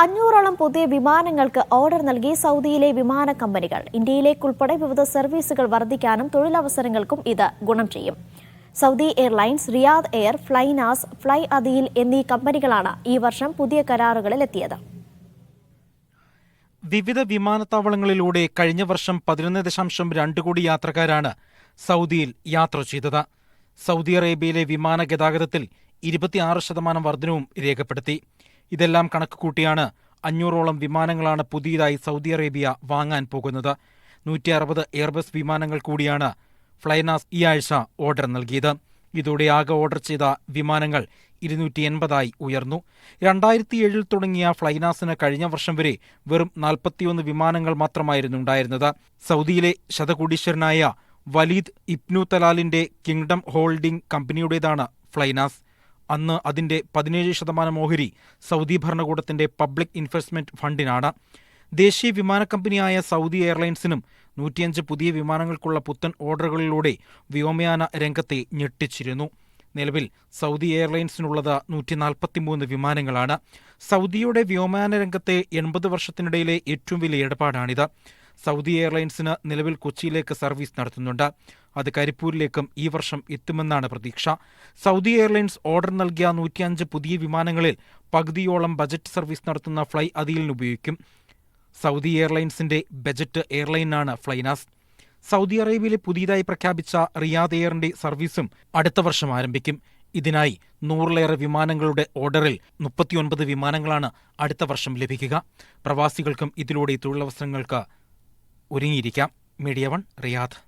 അഞ്ഞൂറോളം പുതിയ വിമാനങ്ങൾക്ക് ഓർഡർ നൽകി സൗദിയിലെ വിമാന കമ്പനികൾ. ഇന്ത്യയിലേക്കുൾപ്പെടെ വിവിധ സർവീസുകൾ വർദ്ധിക്കാനും തൊഴിലവസരങ്ങൾക്കും ഇത് ഗുണം ചെയ്യും. Saudi airlines Riyadh air flynas fly അദിയിൽ എന്നീ കമ്പനികളാണ് ഈ വർഷം പുതിയ കരാറുകളിൽ എത്തിയത് വിവിധ വിമാനത്താവളങ്ങളിലൂടെ കഴിഞ്ഞ വർഷം പതിനൊന്ന് ദശാംശം രണ്ട് കോടി യാത്രക്കാരാണ് സൗദിയിൽ യാത്ര ചെയ്തത്. സൗദി അറേബ്യയിലെ വിമാന ഗതാഗതത്തിൽ ഇരുപത്തിയാറ് ശതമാനം വർധനവും രേഖപ്പെടുത്തി. ഇതെല്ലാം കണക്ക് കൂട്ടിയാണ് അഞ്ഞൂറോളം വിമാനങ്ങളാണ് പുതിയതായി സൗദി അറേബ്യ വാങ്ങാൻ പോകുന്നത്. നൂറ്റി അറുപത് എയർബസ് വിമാനങ്ങൾ കൂടിയാണ് ഫ്ലൈനാസ് ഈ ആഴ്ച ഓർഡർ നൽകിയത്. ഇതോടെ ആകെ ഓർഡർ ചെയ്ത വിമാനങ്ങൾ ഇരുന്നൂറ്റി എൺപതായി ഉയർന്നു. രണ്ടായിരത്തി ഏഴിൽ തുടങ്ങിയ ഫ്ലൈനാസിന് കഴിഞ്ഞ വർഷം വരെ വെറും നാൽപ്പത്തിയൊന്ന് വിമാനങ്ങൾ മാത്രമായിരുന്നു ഉണ്ടായിരുന്നത്. സൗദിയിലെ ശതകോടീശ്വരനായ വലീദ് ഇബ്നു തലാലിന്റെ കിങ്ഡം ഹോൾഡിംഗ് കമ്പനിയുടേതാണ് ഫ്ലൈനാസ്. അന്ന് അതിന്റെ പതിനേഴ് ശതമാനം ഓഹരി സൗദി ഭരണകൂടത്തിന്റെ പബ്ലിക് ഇൻവെസ്റ്റ്മെന്റ് ഫണ്ടിനാണ്. ദേശീയ വിമാന കമ്പനിയായ സൗദി എയർലൈൻസിനും നൂറ്റിയഞ്ച് പുതിയ വിമാനങ്ങൾക്കുള്ള പുത്തൻ ഓർഡറുകളിലൂടെ വ്യോമയാന രംഗത്തെ ഞെട്ടിച്ചിരുന്നു. നിലവിൽ സൗദി എയർലൈൻസിനുള്ളത് നൂറ്റി നാൽപ്പത്തിമൂന്ന് വിമാനങ്ങളാണ്. സൗദിയുടെ വ്യോമയാന രംഗത്തെ എൺപത് വർഷത്തിനിടയിലെ ഏറ്റവും വലിയ ഇടപാടാണിത്. സൗദി എയർലൈൻസിന് നിലവിൽ കൊച്ചിയിലേക്ക് സർവീസ് നടത്തുന്നുണ്ട്. അത് കരിപ്പൂരിലേക്കും ഈ വർഷം എത്തുമെന്നാണ് പ്രതീക്ഷ. സൗദി എയർലൈൻസ് ഓർഡർ നൽകിയ നൂറ്റിയഞ്ച് പുതിയ വിമാനങ്ങളിൽ പകുതിയോളം ബജറ്റ് സർവീസ് നടത്തുന്ന ഫ്ലൈ അതിലിന് ഉപയോഗിക്കും. സൗദി എയർലൈൻസിന്റെ ബജറ്റ് എയർലൈനാണ് ഫ്ലൈനാസ്. സൗദി അറേബ്യയിലെ പുതിയതായി പ്രഖ്യാപിച്ച റിയാദ് എയറിന്റെ സർവീസും അടുത്ത വർഷം ആരംഭിക്കും. ഇതിനായി നൂറിലേറെ വിമാനങ്ങളുടെ ഓർഡറിൽ മുപ്പത്തിയൊൻപത് വിമാനങ്ങളാണ് അടുത്ത വർഷം ലഭിക്കുക. പ്രവാസികൾക്കും ഇതിലൂടെ തൊഴിലവസരങ്ങൾക്ക് ഒരുങ്ങിയിരിക്കാം. Media one Riyadh.